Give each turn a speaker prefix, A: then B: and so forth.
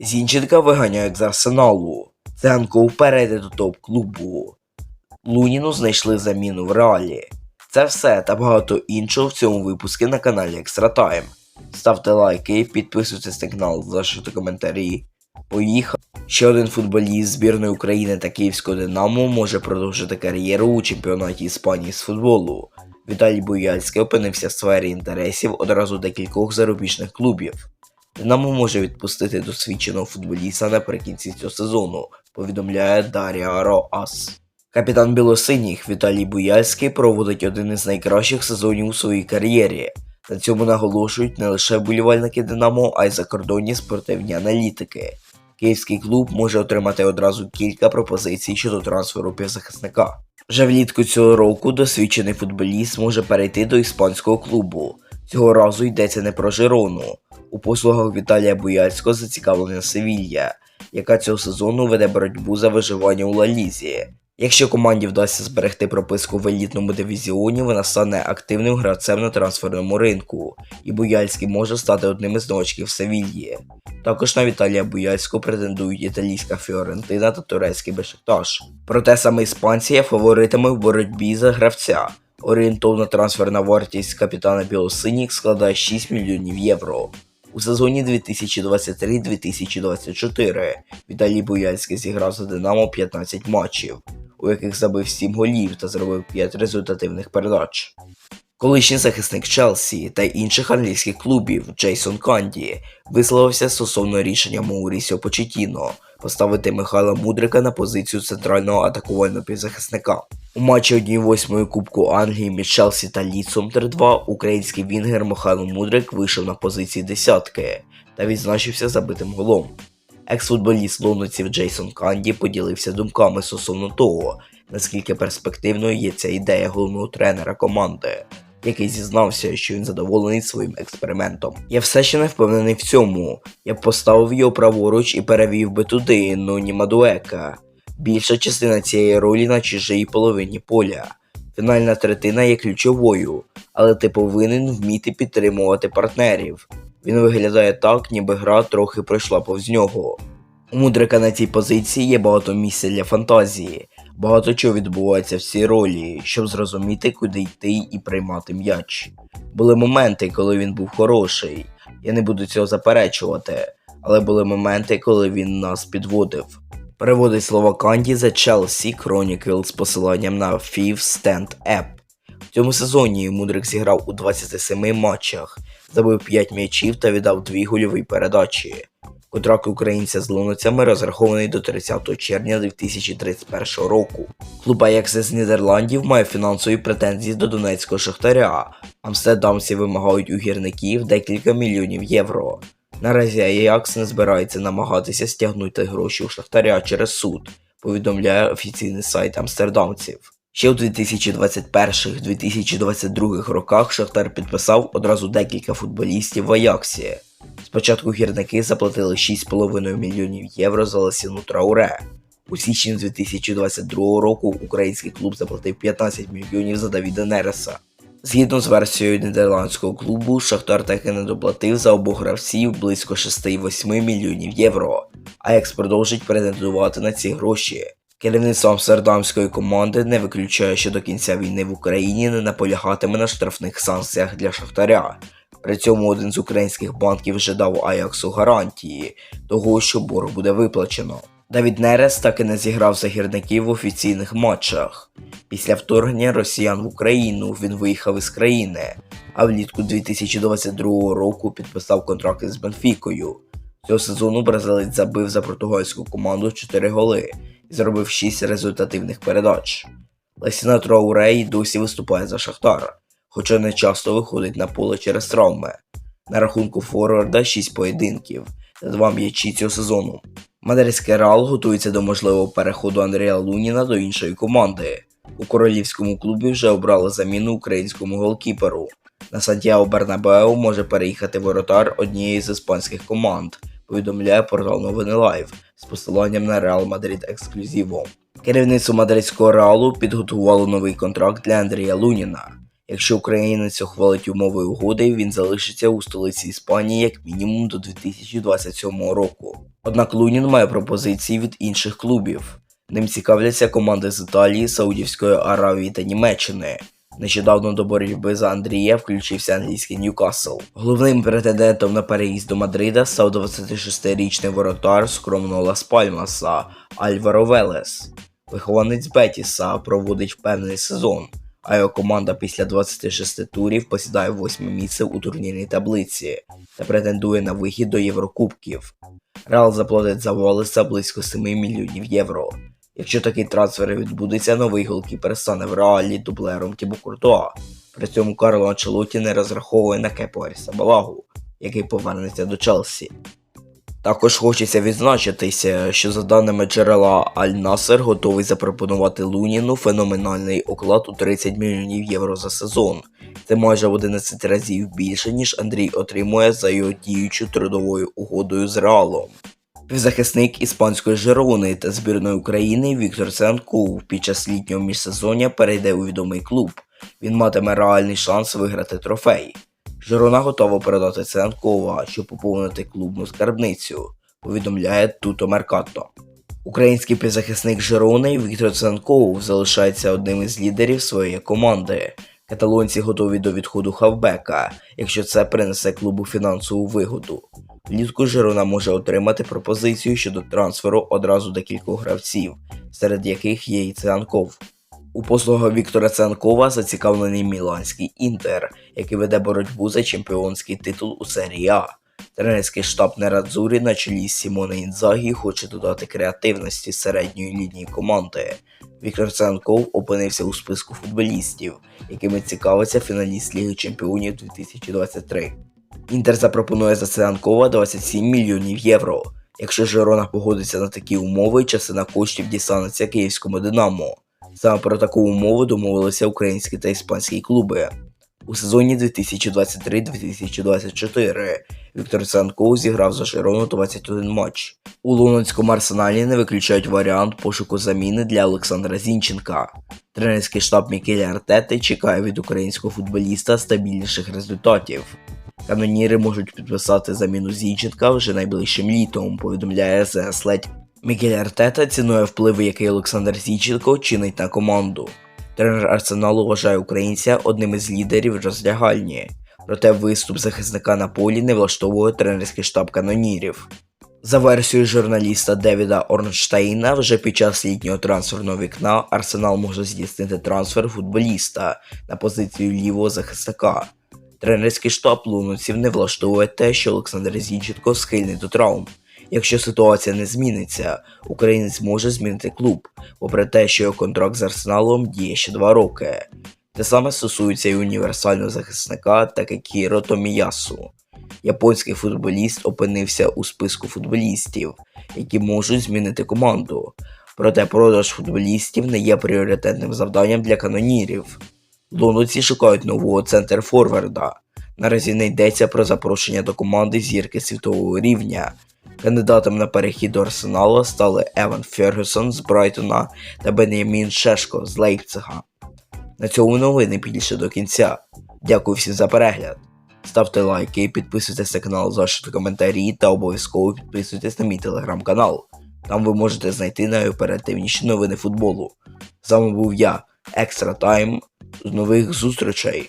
A: Зінченка виганяють з арсеналу. Ценков перейде до топ-клубу. Луніну знайшли заміну в реалі. Це все та багато іншого в цьому випуску на каналі Extra Time. Ставте лайки, підписуйтесь на канал, залишайте коментарі. Поїхали! Ще один футболіст збірної України та Київського Динамо може продовжити кар'єру у чемпіонаті Іспанії з футболу. Віталій Буяльський опинився в сфері інтересів одразу декількох зарубіжних клубів. Динамо може відпустити досвідченого футболіста наприкінці цього сезону, повідомляє Дар'я Роас. Капітан білосиніх Віталій Буяльський проводить один із найкращих сезонів у своїй кар'єрі. На цьому наголошують не лише вболівальники Динамо, а й закордонні спортивні аналітики. Київський клуб може отримати одразу кілька пропозицій щодо трансферу півзахисника. Вже влітку цього року досвідчений футболіст може перейти до іспанського клубу. Цього разу йдеться не про Жирону. У послугах Віталія Буяльського зацікавлена Севілья, яка цього сезону веде боротьбу за виживання у Ла-Лізі. Якщо команді вдасться зберегти прописку в елітному дивізіоні, вона стане активним гравцем на трансферному ринку, і Буяльський може стати одним із новачків Севільї. Також на Віталія Буяльського претендують італійська Фіорентина та турецький Бешикташ. Проте саме іспанці є фаворитами в боротьбі за гравця. Орієнтовна трансферна вартість капітана Білосиніх складає 6 мільйонів євро. У сезоні 2023-2024 Віталій Буяльський зіграв за Динамо 15 матчів, у яких забив 7 голів та зробив 5 результативних передач. Колишній захисник Челсі та інших англійських клубів Джейсон Канді висловився стосовно рішення Маурісіо Почетіно поставити Михайла Мудрика на позицію центрального атакувального півзахисника. У матчі 1-8 Кубку Англії між Челсі та Ліцом 3-2 український вінгер Михайло Мудрик вийшов на позиції десятки та відзначився забитим голом. Екс-футболіст лондонців Джейсон Канді поділився думками стосовно того, наскільки перспективною є ця ідея головного тренера команди, який зізнався, що він задоволений своїм експериментом. Я все ще не впевнений в цьому. Я б поставив його праворуч і перевів би туди Ноні Мадуека. Більша частина цієї ролі на чужій половині поля. Фінальна третина є ключовою, але ти повинен вміти підтримувати партнерів. Він виглядає так, ніби гра трохи пройшла повз нього. У мудрика на цій позиції є багато місця для фантазії, багато чого відбувається в цій ролі, щоб зрозуміти, куди йти і приймати м'яч. Були моменти, коли він був хороший, я не буду цього заперечувати, але були моменти, коли він нас підводив. Переводить слова Канді за Chelsea Chronicle з посиланням на FIF Stand App. В цьому сезоні Мудрик зіграв у 27 матчах, забив 5 м'ячів та віддав 2 гольові передачі. Контракт українця з лунацями розрахований до 30 червня 2031 року. Клуб Аякс з Нідерландів має фінансові претензії до Донецького шахтаря. Амстердамці вимагають у гірників декілька мільйонів євро. Наразі Аякс не збирається намагатися стягнути гроші у шахтаря через суд, повідомляє офіційний сайт амстердамців. Ще у 2021-2022 роках Шахтар підписав одразу декілька футболістів в Аяксі. Спочатку гірники заплатили 6,5 мільйонів євро за Ласіну Трауре. У січні 2022 року український клуб заплатив 15 мільйонів за Давіда Нереса. Згідно з версією нідерландського клубу, Шахтар таки не доплатив за обох гравців близько 6,8 мільйонів євро. Аякс продовжить претендувати на ці гроші. Керівництво амстердамської команди не виключає, що до кінця війни в Україні не наполягатиме на штрафних санкціях для Шахтаря. При цьому один з українських банків вже дав Аяксу гарантії того, що борг буде виплачено. Давід Нерес так і не зіграв за гірників в офіційних матчах. Після вторгнення росіян в Україну він виїхав із країни, а влітку 2022 року підписав контракт із Бенфікою. Цього сезону бразилець забив за португальську команду 4 голи і зробив 6 результативних передач. Лесіна Трауре й досі виступає за Шахтар, хоча не часто виходить на поле через травми. На рахунку форварда 6 поєдинків та 2 м'ячі цього сезону. Мадридський Реал готується до можливого переходу Андрія Луніна до іншої команди. У королівському клубі вже обрали заміну українському голкіперу. На Сантьяго Бернабеу може переїхати воротар однієї з іспанських команд, повідомляє портал Новини Лайв з посиланням на Реал Мадрид Ексклюзіво. Керівництво мадридського реалу підготувало новий контракт для Андрія Луніна. Якщо українець ухвалить умови угоди, він залишиться у столиці Іспанії як мінімум до 2027 року. Однак Лунін має пропозиції від інших клубів. Ним цікавляться команди з Італії, Саудівської Аравії та Німеччини. Нещодавно до боротьби за Андрія включився англійський Ньюкасл. Головним претендентом на переїзд до Мадрида став 26-річний воротар скромного Лас Пальмаса Альваро Велес. Вихованець Бетіса проводить впевнений сезон, а його команда після 26 турів посідає восьме місце у турнірній таблиці та претендує на вихід до Єврокубків. Реал заплатить за Волеса близько 7 мільйонів євро. Якщо такий трансфер відбудеться, новий голкіпер стане в реалі дублером Тібу Куртуа. При цьому Карло Анчелоті не розраховує на Кепу Арісабалагу, який повернеться до Челсі. Також хочеться відзначитися, що за даними джерела Аль Насер готовий запропонувати Луніну феноменальний оклад у 30 мільйонів євро за сезон. Це майже в 11 разів більше, ніж Андрій отримує за його діючу трудовою угодою з Реалом. Півзахисник іспанської Жерони та збірної України Віктор Ценков під час літнього міжсезоння перейде у відомий клуб. Він матиме реальний шанс виграти трофей. Жерона готова передати Ценкова, щоб поповнити клубну скарбницю, повідомляє Туто Меркато. Український півзахисник Жерони Віктор Ценков залишається одним із лідерів своєї команди. Каталонці готові до відходу хавбека, якщо це принесе клубу фінансову вигоду. Влітку Жирона може отримати пропозицію щодо трансферу одразу декількох гравців, серед яких є і Цианков. У послугах Віктора Цианкова зацікавлений Міланський Інтер, який веде боротьбу за чемпіонський титул у серії А. Тренерський штаб Нерадзурі на чолі з Сімоне Інзагі хоче додати креативності середньої лінії команди. Віктор Цианков опинився у списку футболістів, якими цікавиться фіналіст Ліги Чемпіонів 2023. Інтер запропонує за Цианкова 27 мільйонів євро. Якщо Жирона погодиться на такі умови, частина коштів дістанеться київському Динамо. Саме про таку умову домовилися українські та іспанські клуби. У сезоні 2023-2024 Віктор Цанков зіграв за Жирону 21 матч. У лондонському арсеналі не виключають варіант пошуку заміни для Олександра Зінченка. Тренерський штаб Мікеля Артети чекає від українського футболіста стабільніших результатів. Каноніри можуть підписати заміну Зінченка вже найближчим літом, повідомляє The Athletic. Мікель Артета цінує впливи, який Олександр Зінченко чинить на команду. Тренер Арсеналу вважає українця одним із лідерів роздягальні, проте виступ захисника на полі не влаштовує тренерський штаб канонірів. За версією журналіста Девіда Орнштейна, вже під час літнього трансферного вікна Арсенал може здійснити трансфер футболіста на позицію лівого захисника. Тренерський штаб лунуців не влаштовує те, що Олександр Зінченко схильний до травм. Якщо ситуація не зміниться, українець може змінити клуб, попри те, що його контракт з Арсеналом діє ще два роки. Те саме стосується і універсального захисника Такекіро Томіясу. Японський футболіст опинився у списку футболістів, які можуть змінити команду. Проте продаж футболістів не є пріоритетним завданням для канонірів. Лондонці шукають нового центр Форварда. Наразі не йдеться про запрошення до команди зірки світового рівня. Кандидатом на перехід до Арсенала стали Еван Фергюсон з Брайтона та Бенямін Шешко з Лейпцига. На цьому новини більше до кінця. Дякую всім за перегляд. Ставте лайки, підписуйтесь на канал, залишайте коментарі та обов'язково підписуйтесь на мій телеграм-канал. Там ви можете знайти найоперативніші новини футболу. З вами був я, Екстра Тайм. З нових зустрічей!